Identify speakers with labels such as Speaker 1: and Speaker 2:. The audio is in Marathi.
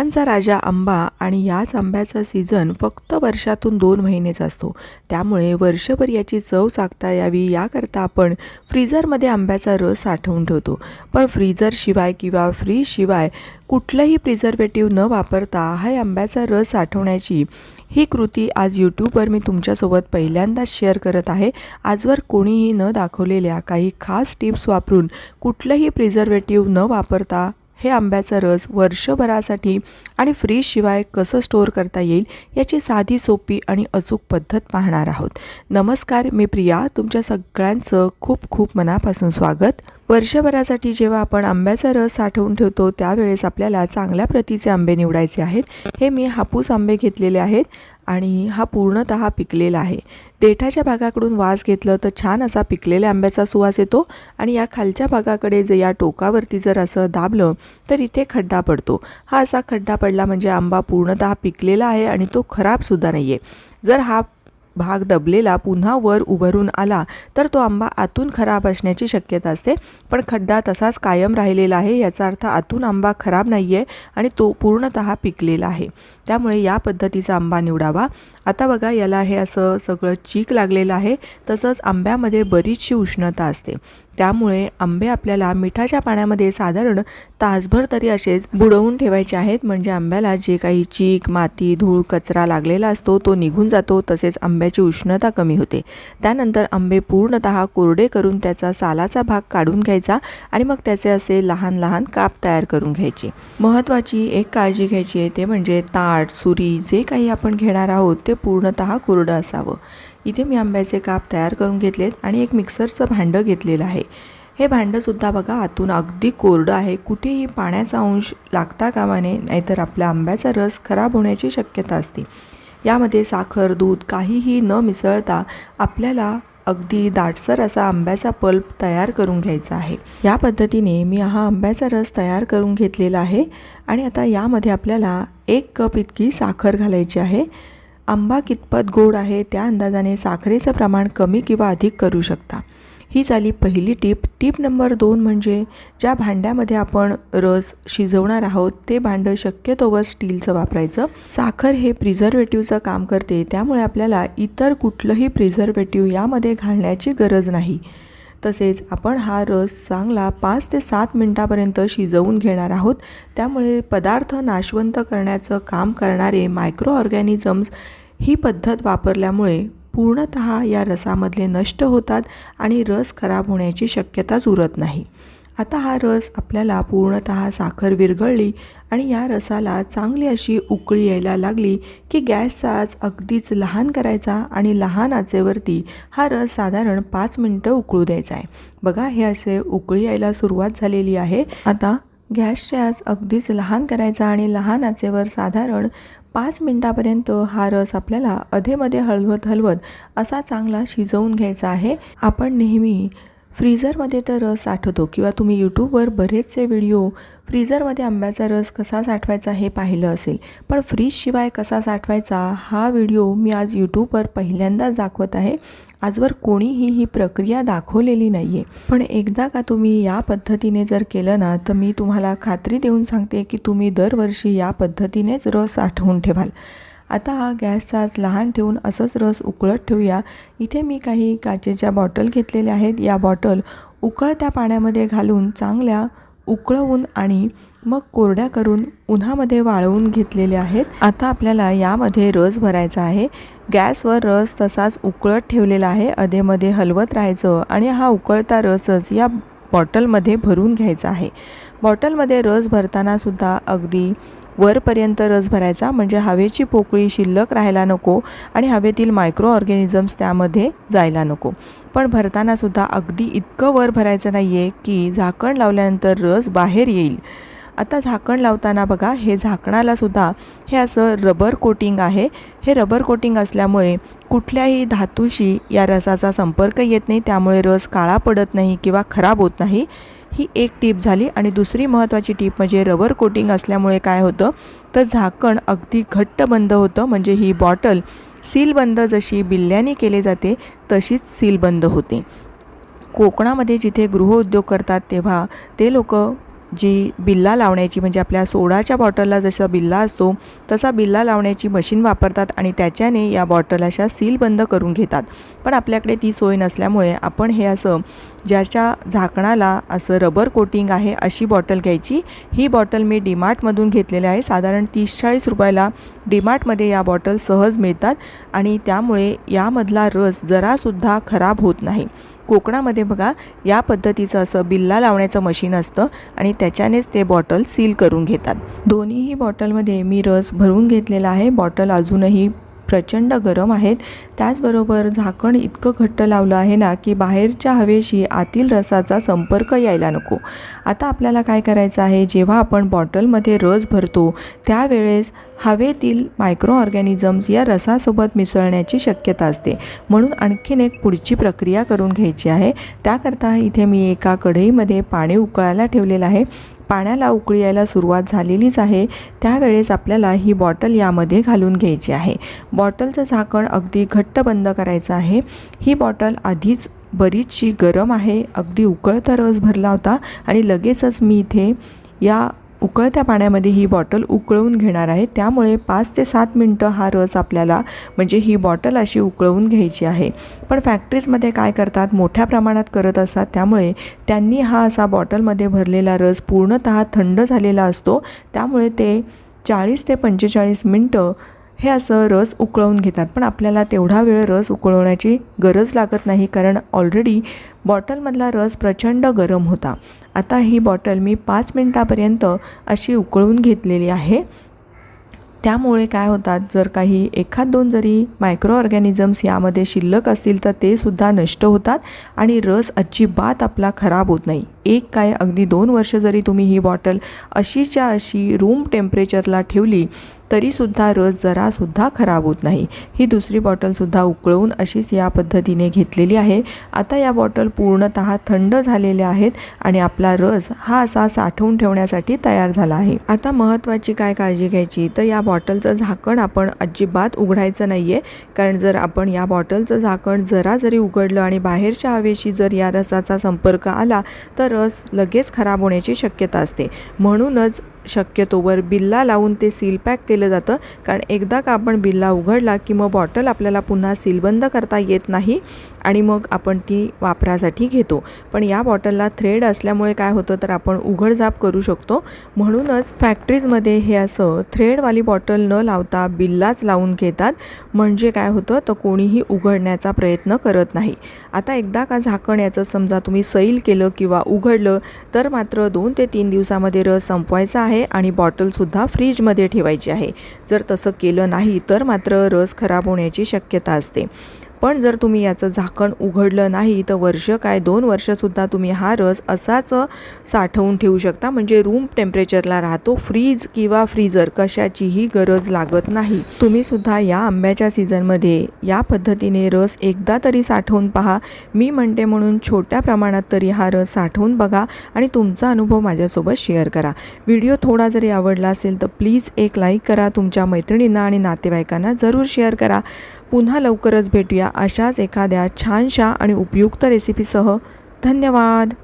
Speaker 1: फळांचा राजा आंबा आणि याच आंब्याचा सीझन फक्त वर्षातून दोन महिनेच असतो. त्यामुळे वर्षभर याची चव चाकता यावी याकरता आपण फ्रीझरमध्ये आंब्याचा रस साठवून ठेवतो. पण फ्रीझरशिवाय किंवा फ्रीजशिवाय कुठलंही प्रिझर्वेटिव्ह न वापरता हा आंब्याचा रस साठवण्याची ही कृती आज यूट्यूबवर मी तुमच्यासोबत पहिल्यांदाच शेअर करत आहे. आजवर कोणीही न दाखवलेल्या काही खास टिप्स वापरून कुठलंही प्रिझर्वेटिव्ह न वापरता हे आंब्याचा रस वर्षभरासाठी आणि फ्रीजशिवाय कसं स्टोअर करता येईल याची साधी सोपी आणि अचूक पद्धत पाहणार आहोत. नमस्कार मी प्रिया. तुमच्या सगळ्यांचं खूप खूप मनापासून स्वागत. वर्षभरासाठी जेव्हा आपण आंब्याचा रस साठवून ठेवतो त्यावेळेस आपल्याला चांगल्या प्रतीचे आंबे निवडायचे आहेत. हे मी हापूस आंबे घेतलेले आहेत. आणि हा पूर्णतः पिकलेला आहे. देठाच्या भागाकडून वास घेतलं तर छान असा पिकलेल्या आंब्याचा सुवास येतो आणि या खालच्या भागाकडे जर या टोकावरती जर असं दाबलं तर इथे खड्डा पडतो. हा असा खड्डा पडला म्हणजे आंबा पूर्णतः पिकलेला आहे आणि तो खराबसुद्धा नाही आहे जर हा भाग दबलेला पुन्हा वर उभरून आला तर तो आंबा आतून खराब असण्याची शक्यता असते. पण खड्डा तसाच कायम राहिलेला आहे याचा अर्थ आतून आंबा खराब नाही आहे आणि तो पूर्णतः पिकलेला आहे. त्यामुळे या पद्धतीचा आंबा निवडावा. आता बघा याला हे असं सगळं चीक लागलेलं आहे तसंच आंब्यामध्ये बरीचशी उष्णता असते. त्यामुळे आंबे आपल्याला मिठाच्या पाण्यामध्ये साधारण तासभर तरी असेच बुडवून ठेवायचे आहेत. म्हणजे आंब्याला जे काही चीक माती धूळ कचरा लागलेला असतो तो निघून जातो तसेच आंब्याची उष्णता कमी होते. त्यानंतर आंबे पूर्णतः कोरडे करून त्याचा सालाचा भाग काढून घ्यायचा आणि मग त्याचे असे लहान लहान काप तयार करून घ्यायचे. महत्त्वाची एक काळजी घ्यायची आहे ते म्हणजे ताट सुरी जे काही आपण घेणार आहोत ते पूर्णतः कोरडं असावं. इथे मी आंब्याचे काप तयार करून घेतलेत आणि एक मिक्सरचं भांडं घेतलेलं आहे. हे भांडंसुद्धा बघा आतून अगदी कोरडं आहे. कुठेही पाण्याचा अंश लागता कामा नये नाहीतर आपल्या आंब्याचा रस खराब होण्याची शक्यता असते. यामध्ये साखर दूध काहीही न मिसळता आपल्याला अगदी दाटसर असा आंब्याचा पल्प तयार करून घ्यायचा आहे. या पद्धतीने मी हा आंब्याचा रस तयार करून घेतलेला आहे आणि आता यामध्ये आपल्याला एक कप इतकी साखर घालायची आहे. आंबा कितपत गोड आहे त्या अंदाजाने साखरेचं प्रमाण कमी किंवा अधिक करू शकता. ही झाली पहिली टीप. टीप नंबर दोन म्हणजे ज्या भांड्यामध्ये आपण रस शिजवणार आहोत ते भांडं शक्यतोवर स्टीलचं वापरायचं. साखर हे प्रिझर्वेटिव्हचं काम करते त्यामुळे आपल्याला इतर कुठलंही प्रिझर्वेटिव्ह यामध्ये घालण्याची गरज नाही. तसेच आपण हा रस चांगला पाच ते सात मिनटापर्यंत शिजवून घेणार आहोत. त्यामुळे पदार्थ नाशवंत करण्याचं काम करणारे मायक्रो ऑर्गॅनिझम्स ही पद्धत वापरल्यामुळे पूर्णत या रसामधले नष्ट होतात आणि रस खराब होण्याची शक्यताच उरत नाही. आता हा रस आपल्याला पूर्णत साखर विरघळली आणि या रसाला चांगली अशी उकळी यायला लागली की गॅसचा आज अगदीच लहान करायचा आणि लहान आचेवरती हा रस साधारण पाच मिनटं उकळू द्यायचा आहे. बघा हे असे उकळी यायला सुरुवात झालेली आहे. आता गॅसचे आज अगदीच लहान करायचा आणि लहान आचेवर साधारण पाच मिनटापर्यंत हा रस आपल्याला अधेमध्ये हलवत हलवत असा चांगला शिजवून घ्यायचा आहे. आपण नेहमी फ्रीजरमध्ये तर रस साठवतो किंवा तुम्ही यूट्यूबवर बरेचसे व्हिडिओ फ्रीजरमध्ये आंब्याचा रस कसा साठवायचा हे पाहिलं असेल. पण फ्रीजशिवाय कसा साठवायचा हा व्हिडिओ मी आज यूट्यूबवर पहिल्यांदाच दाखवत आहे. आजवर कोणीही ही प्रक्रिया दाखवलेली नाही आहे पण एकदा का तुम्ही या पद्धतीने जर केलं ना तर मी तुम्हाला खात्री देऊन सांगते की तुम्ही दरवर्षी या पद्धतीनेच रस साठवून ठेवाल. आता हा गॅसचा आज लहान ठेवून असंच रस उकळत ठेवूया. इथे मी काही काचेच्या बॉटल घेतलेल्या आहेत. या बॉटल उकळत्या पाण्यामध्ये घालून चांगल्या उकळवून आणि मग कोरड्या करून उन्हामध्ये वाळवून घेतलेले आहेत. आता आपल्याला यामध्ये रस भरायचा आहे. गॅसवर रस तसाच उकळत ठेवलेला आहे. अधेमध्ये हलवत राहायचं आणि हा उकळता रसच या बॉटलमध्ये भरून घ्यायचा आहे. बॉटलमध्ये रस भरतानासुद्धा अगदी वरपर्यंत रस भरायचा. म्हणजे हवेची पोकळी शिल्लक राहायला नको आणि हवेतील मायक्रो ऑर्गॅनिझम्स त्यामध्ये जायला नको. पण भरतानासुद्धा अगदी इतकं वर भरायचं नाही आहे की झाकण लावल्यानंतर रस बाहेर येईल. आता झाकण लावताना बघा हे झाकणालासुद्धा हे असं रबर कोटिंग आहे. हे रबर कोटिंग असल्यामुळे कुठल्याही धातूशी या रसाचा संपर्क येत नाही. त्यामुळे रस काळा पडत नाही किंवा खराब होत नाही. ही एक टीप झाली. आणि दुसरी महत्त्वाची टीप म्हणजे रबर कोटिंग असल्यामुळे काय होतं? तर झाकण अगदी घट्ट बंद होतं. म्हणजे ही बॉटल सीलबंद जशी बिल्ल्याने केले जाते तशीच सीलबंद होते. कोकणामध्ये जिथे गृहउद्योग करतात तेव्हा ते लोक जी बिल्ला लावण्याची म्हणजे आपल्या सोडाच्या बॉटलला जसा बिल्ला असतो तसा बिल्ला लावण्याची मशीन वापरतात आणि त्याच्याने या बॉटल अशा सील बंद करून घेतात. पण आपल्याकडे ती सोय नसल्यामुळे आपण हे असं ज्याच्या झाकणाला असं रबर कोटिंग आहे अशी बॉटल घ्यायची. ही बॉटल मी डीमार्टमधून घेतलेली आहे. साधारण तीस चाळीस रुपयाला डीमार्टमध्ये या बॉटल सहज मिळतात आणि त्यामुळे यामधला रस जरासुद्धा खराब होत नाही. कोकणामध्ये बघा या पद्धतीचं असं बिल्ला लावण्याचं मशीन असतं आणि त्याच्यानेच ते बॉटल सील करून घेतात. दोन्हीही बॉटलमध्ये मी रस भरून घेतलेला आहे. बॉटल अजूनही प्रचंड गरम आहेत. त्याचबरोबर झाकण इतकं घट्ट लावलं आहे ना की बाहेरच्या हवेशी आतील रसाचा संपर्क यायला नको. आता आपल्याला काय करायचं आहे? जेव्हा आपण बॉटलमध्ये रस भरतो त्यावेळेस हवेतील मायक्रो ऑर्गॅनिझम्स या रसासोबत मिसळण्याची शक्यता असते. म्हणून आणखीन एक पुढची प्रक्रिया करून घ्यायची आहे. त्याकरता इथे मी एका कढईमध्ये पाणी उकळायला ठेवलेलं आहे. पाण्याला उकळी यायला सुरुवात झालेलीच आहे. त्यावेळेस आपल्याला ही बॉटल यामध्ये घालून घ्यायची आहे. बॉटलचं झाकण अगदी घट्ट बंद करायचं आहे. ही बॉटल आधीच बरीचशी गरम आहे. अगदी उकळता रस भरला होता आणि लगेचच मी इथे या उकळत्या पाण्यामध्ये ही बॉटल उकळवून घेणार आहे. त्यामुळे पाच ते सात मिनटं हा रस आपल्याला म्हणजे ही बॉटल अशी उकळवून घ्यायची आहे. पण फॅक्टरीजमध्ये काय करतात? मोठ्या प्रमाणात करत असतात. त्यामुळे त्यांनी हा असा बॉटलमध्ये भरलेला रस पूर्णतः थंड झालेला असतो. त्यामुळे ते चाळीस ते पंचेचाळीस मिनटं हे असं रस उकळवून घेतात. पण आपल्याला तेवढा वेळ रस उकळवण्याची गरज लागत नाही कारण ऑलरेडी बॉटलमधला रस प्रचंड गरम होता. आता ही बॉटल मी पाच मिनटापर्यंत अशी उकळून घेतलेली आहे. त्यामुळे काय होतात जर काही एखाद दोन जरी मायक्रो ऑर्गॅनिझम्स यामध्ये शिल्लक असतील तर ते सुद्धा नष्ट होतात आणि रस अजिबात आपला खराब होत नाही. एक काय अगदी दोन वर्ष जरी तुम्ही ही बॉटल अशीच्या अशी रूम टेम्परेचरला ठेवली तरीसुद्धा रस जरासुद्धा खराब होत नाही. ही दुसरी बॉटलसुद्धा उकळवून अशीच या पद्धतीने घेतलेली आहे. आता या बॉटल पूर्णतः थंड झालेल्या आहेत आणि आपला रस हा असा साठवून ठेवण्यासाठी तयार झाला आहे. आता महत्त्वाची काय काळजी घ्यायची? तर या बॉटलचं झाकण आपण अजिबात उघडायचं नाही आहे कारण जर आपण या बॉटलचं झाकण जरा जरी उघडलं आणि बाहेरच्या हवेशी जर या रसाचा संपर्क आला तर रस लगेच खराब होण्याची शक्यता असते. म्हणूनच शक्यतोवर बिल्ला लावून ते सील पॅक केलं जातं. कारण एकदा का आपण बिल्ला उघडला की मग बॉटल आपल्याला पुन्हा सीलबंद करता येत नाही आणि मग आपण ती वापरासाठी घेतो. पण या बॉटलला थ्रेड असल्यामुळे काय होतं तर आपण उघडझाप करू शकतो. म्हणूनच फॅक्टरीजमध्ये हे असं थ्रेडवाली बॉटल न लावता बिल्लाच लावून घेतात. म्हणजे काय होतं? तर कोणीही उघडण्याचा प्रयत्न करत नाही. आता एकदा का झाकण याचं समजा तुम्ही सैल केलं किंवा उघडलं तर मात्र दोन ते तीन दिवसामध्ये रस संपवायचा आहे आणि बॉटलसुद्धा फ्रीजमध्ये ठेवायची आहे. जर तसं केलं नाही तर मात्र रस खराब होण्याची शक्यता असते. पण जर तुम्ही याचं झाकण उघडलं नाही तर वर्ष काय दोन वर्षसुद्धा तुम्ही हा रस असाच साठवून ठेवू शकता. म्हणजे रूम टेम्परेचरला राहतो फ्रीज किंवा फ्रीजर कशाचीही गरज लागत नाही. तुम्ही सुद्धा या आंब्याच्या सीझनमध्ये या पद्धतीने रस एकदा तरी साठवून पहा. मी म्हणते म्हणून छोट्या प्रमाणात तरी हा रस साठवून बघा आणि तुमचा अनुभव माझ्यासोबत शेअर करा. व्हिडिओ थोडा जरी आवडला असेल तर प्लीज एक लाईक करा. तुमच्या मैत्रिणींना आणि नातेवाईकांना जरूर शेअर करा. पुन्हा लवकरच भेटूया अशाच एखाद्या छानशा आणि उपयुक्त रेसिपीसह धन्यवाद.